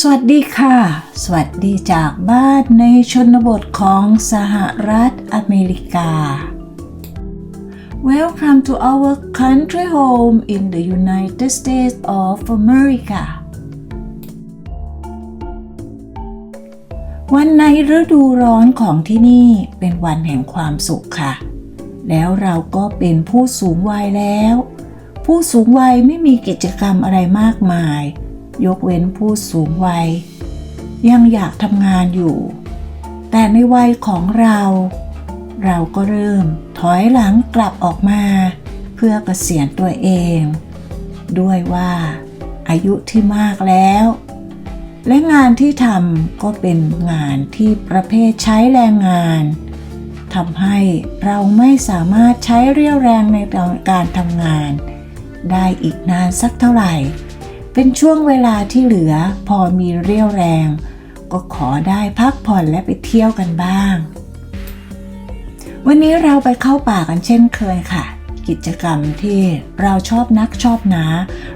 สวัสดีค่ะ สวัสดีจากบ้านในชนบทของสหรัฐอเมริกา Welcome to our country home in the United States of America วันในฤดูร้อนของที่นี่เป็นวันแห่งความสุขค่ะ แล้วเราก็เป็นผู้สูงวัยแล้ว ผู้สูงวัยไม่มีกิจกรรมอะไรมากมาย ยกเว้นผู้สูงวัย ยังอยากทำงานอยู่ แต่ในวัยของเรา เราก็เริ่มถอยหลังกลับออกมา เพื่อเกษียณตัวเอง ด้วยว่า อายุที่มากแล้ว และงานที่ทำก็เป็นงานที่ประเภทใช้แรงงานทำให้เราไม่สามารถใช้เรี่ยวแรงในการทำงาน ได้อีกนานสักเท่าไหร่ เป็นช่วงเวลาที่เหลือพอมีเรี่ยวแรง ก็ขอได้พักผ่อนและไปเที่ยวกันบ้าง วันนี้เราไปเข้าป่ากันเช่นเคยค่ะ กิจกรรมที่เราชอบนักชอบหนา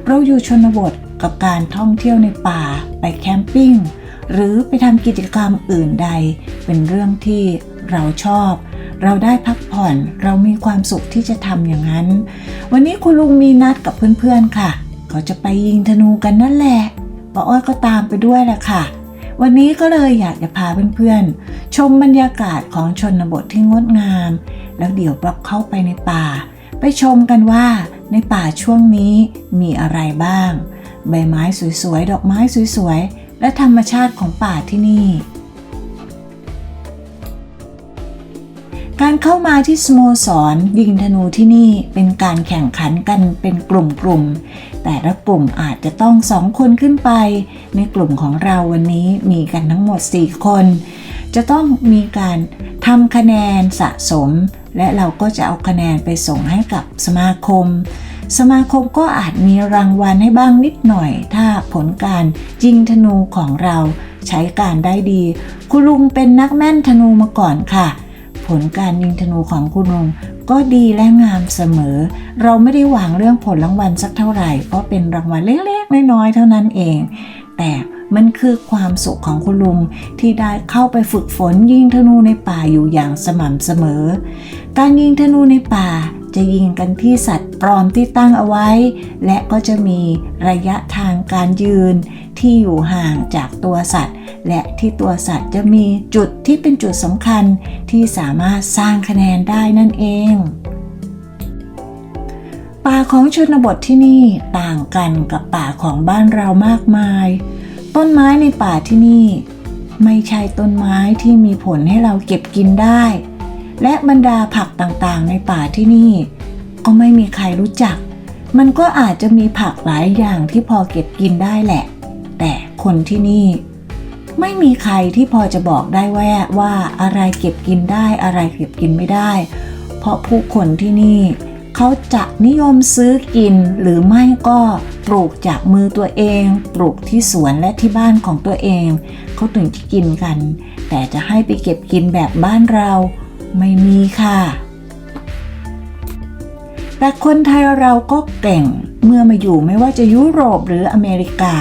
เราอยู่ชนบทกับการท่องเที่ยวในป่า ไปแคมปิ้ง หรือไปทำกิจกรรมอื่นใด เป็นเรื่องที่เราชอบ เราได้พักผ่อน เรามีความสุขที่จะทำอย่างนั้น วันนี้คุณลุงมีนัดกับเพื่อนๆค่ะ เขาจะไปยิงธนูกันนั่นแหละป้าอ้อยก็ตามไปด้วยแหละค่ะ วันนี้ก็เลยอยากจะพาเพื่อนๆ ชมบรรยากาศของชนบทที่งดงาม แล้วเดี๋ยวเราเข้าไปในป่า ไปชมกันว่าในป่าช่วงนี้มีอะไรบ้าง ใบไม้สวยๆ ดอกไม้สวยๆ และธรรมชาติของป่าที่นี่ การเข้ามาที่สโมสรยิงธนูที่นี่เป็นการแข่งขันกันเป็นกลุ่มๆ แต่ละกลุ่มอาจจะต้องสองคนขึ้นไป ในกลุ่มของเราวันนี้มีกันทั้งหมด 4 คน จะต้องมีการทำคะแนนสะสม และเราก็จะเอาคะแนนไปส่งให้กับสมาคม สมาคมก็อาจมีรางวัลให้บ้างนิดหน่อย ถ้าผลการยิงธนูของเราใช้การได้ดี คุณลุงเป็นนักแม่นธนูมาก่อนค่ะ ผลการยิงธนูของคุณลุง ก็ดีและงามเสมอ เราไม่ได้หวังเรื่องผลรางวัลสักเท่าไหร่เพราะเป็นรางวัลเล็กๆ น้อยๆ เท่านั้นเอง แต่มันคือความสุขของคุณลุงที่ได้เข้าไปฝึกฝนยิงธนูในป่าอยู่อย่างสม่ำเสมอ การยิงธนูในป่าจะยิงกันที่สัตว์ปลอมที่ตั้งเอาไว้ และก็จะมีระยะทางการยืนที่อยู่ห่างจากตัวสัตว์ และที่ตัวสัตว์จะมีจุดที่เป็นจุดสำคัญที่สามารถสร้างคะแนนได้นั่นเอง ป่าของชนบทที่นี่ต่างกันกับป่าของบ้านเรามากมาย ต้นไม้ในป่าที่นี่ ไม่ใช่ต้นไม้ที่มีผลให้เราเก็บกินได้ และบรรดาผักต่างๆ ในป่าที่นี่ ก็ไม่มีใครรู้จัก มันก็อาจจะมีผักหลายอย่างที่พอเก็บกินได้แหละ แต่คนที่นี่ ไม่มีใครที่พอจะบอกได้ว่าว่าอะไรเก็บกินได้อะไรเก็บกินไม่ได้ เพราะผู้คนที่นี่เขาจะนิยมซื้อกินหรือไม่ก็ปลูกจากมือตัวเอง ปลูกที่สวนและที่บ้านของตัวเองเขาถึงจะกินกัน แต่จะให้ไปเก็บกินแบบบ้านเราไม่มีค่ะ แต่คนไทยเราก็เก่งเมื่อมาอยู่ไม่ว่าจะยุโรปหรืออเมริกา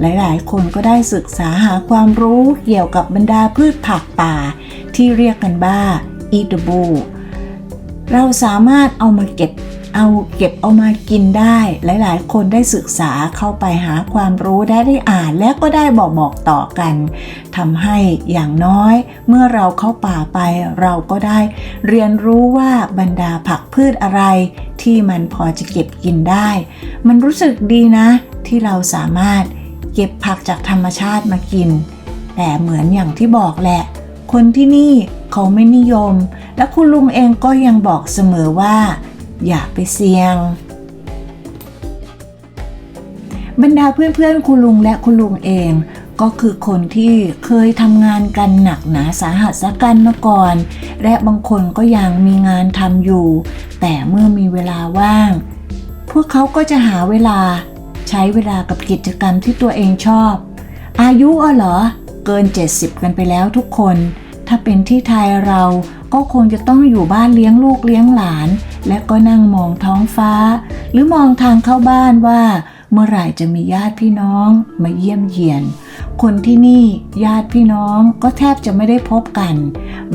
หลายๆ คนก็ได้ศึกษาหาความรู้เกี่ยวกับบรรดาพืชผักป่า ที่เรียกกันว่า eatable เราสามารถเอามาเก็บเอาเก็บเอามากินได้หลายๆ คนได้ศึกษาเข้าไปหาความรู้ได้ได้อ่านและก็ได้บอกบอกต่อกันทำให้อย่างน้อยเมื่อเราเข้าป่าไปเราก็ได้เรียนรู้ว่าบรรดาผักพืชอะไร ที่มันพอจะเก็บกินได้ มันรู้สึกดีนะ ที่เราสามารถ เก็บผักจากธรรมชาติมากิน แต่เหมือนอย่างที่บอกแหละ คนที่นี่เขาไม่นิยม และคุณลุงเองก็ยังบอกเสมอว่า อย่าไปเสี่ยง บรรดาเพื่อนๆคุณลุงและคุณลุงเองก็คือคนที่เคยทำงานกันหนักหนาสาหัสกันมาก่อน และบางคนก็ยังมีงานทำอยู่ แต่เมื่อมีเวลาว่าง พวกเขาก็จะหาเวลา ใช้เวลากับกิจกรรมที่ตัวเองชอบ อายุอะเหรอ เกิน 70 กันไปแล้วทุกคน ถ้าเป็นที่ไทยเราก็คงจะต้องอยู่บ้านเลี้ยงลูกเลี้ยงหลาน และก็นั่งมองท้องฟ้า หรือมองทางเข้าบ้านว่า เมื่อไหร่จะมีญาติพี่น้องมาเยี่ยมเยียน คนที่นี่ญาติพี่น้องก็แทบจะไม่ได้พบกัน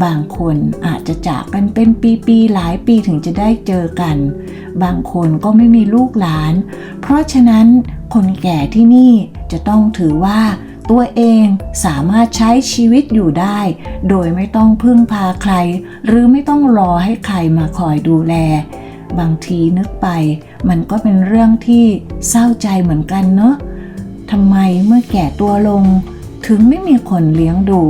บางคนอาจจะจากกันเป็นปีๆหลายปีถึงจะได้เจอกัน บางคนก็ไม่มีลูกหลาน เพราะฉะนั้นคนแก่ที่นี่จะต้องถือว่าตัวเองสามารถใช้ชีวิตอยู่ได้ โดยไม่ต้องพึ่งพาใคร หรือไม่ต้องรอให้ใครมาคอยดูแล บางทีนึกไป มันก็เป็นเรื่องที่เศร้าใจเหมือนกันเนอะ ทำไมเมื่อแก่ตัวลง ถึงไม่มีคนเลี้ยงดู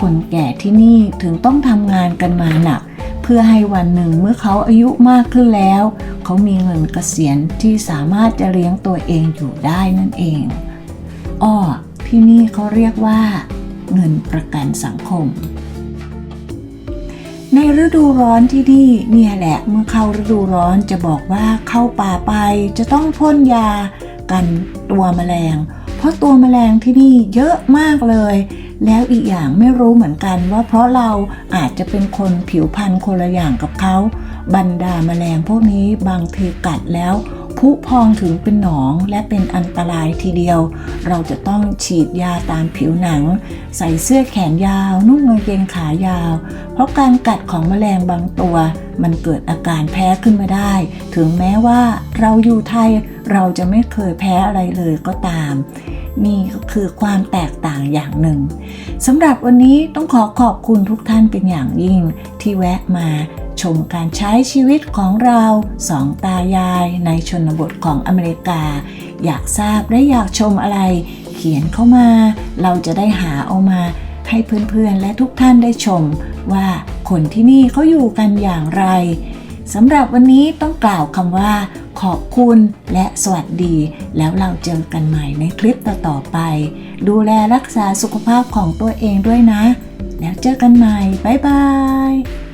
คนแก่ที่นี่ถึงต้องทำงานกันมาหนัก เพื่อให้วันหนึ่งเมื่อเขาอายุมากขึ้นแล้ว เขามีเงินเกษียณที่สามารถจะเลี้ยงตัวเองอยู่ได้นั่นเองอ้อที่นี่เขาเรียกว่า เงินประกันสังคม ในฤดูร้อนที่นี่เนี่ยแหละเมื่อเข้าฤดูร้อนจะบอกว่าเข้าป่าไปจะต้องพ่นยากัน ตัวแมลง เพราะตัวแมลงที่นี่เยอะมากเลย แล้วอีกอย่างไม่รู้เหมือนกันว่าเพราะเราอาจจะเป็นคนผิวพรรณคนละอย่างกับเขาบรรดาแมลงพวกนี้บางทีกัดแล้ว พุพองถึงเป็นหนองและเป็นอันตรายทีเดียว เราจะต้องฉีดยาตามผิวหนัง ใส่เสื้อแขนยาว นุ่งกางเกงขายาว เพราะการกัดของแมลงบางตัว มันเกิดอาการแพ้ขึ้นมาได้ ถึงแม้ว่าเราอยู่ไทยเราจะไม่เคยแพ้อะไรเลยก็ตามนี่ก็คือความแตกต่างอย่างหนึ่งสำหรับวันนี้ต้องขอขอบคุณทุกท่านเป็นอย่างยิ่งที่แวะมา ชมการใช้ชีวิตของเราสองตายายในชนบทของอเมริกา อยากทราบและอยากชมอะไร เขียนเข้ามา เราจะได้หาเอามา ให้เพื่อนๆและทุกท่านได้ชม ว่าคนที่นี่เขาอยู่กันอย่างไรสำหรับวันนี้ต้องกล่าวคำว่า ขอบคุณและสวัสดี แล้วเราเจอกันใหม่ในคลิปต่อๆไป ดูแลรักษาสุขภาพของตัวเองด้วยนะ แล้วเจอกันใหม่ บ๊ายบาย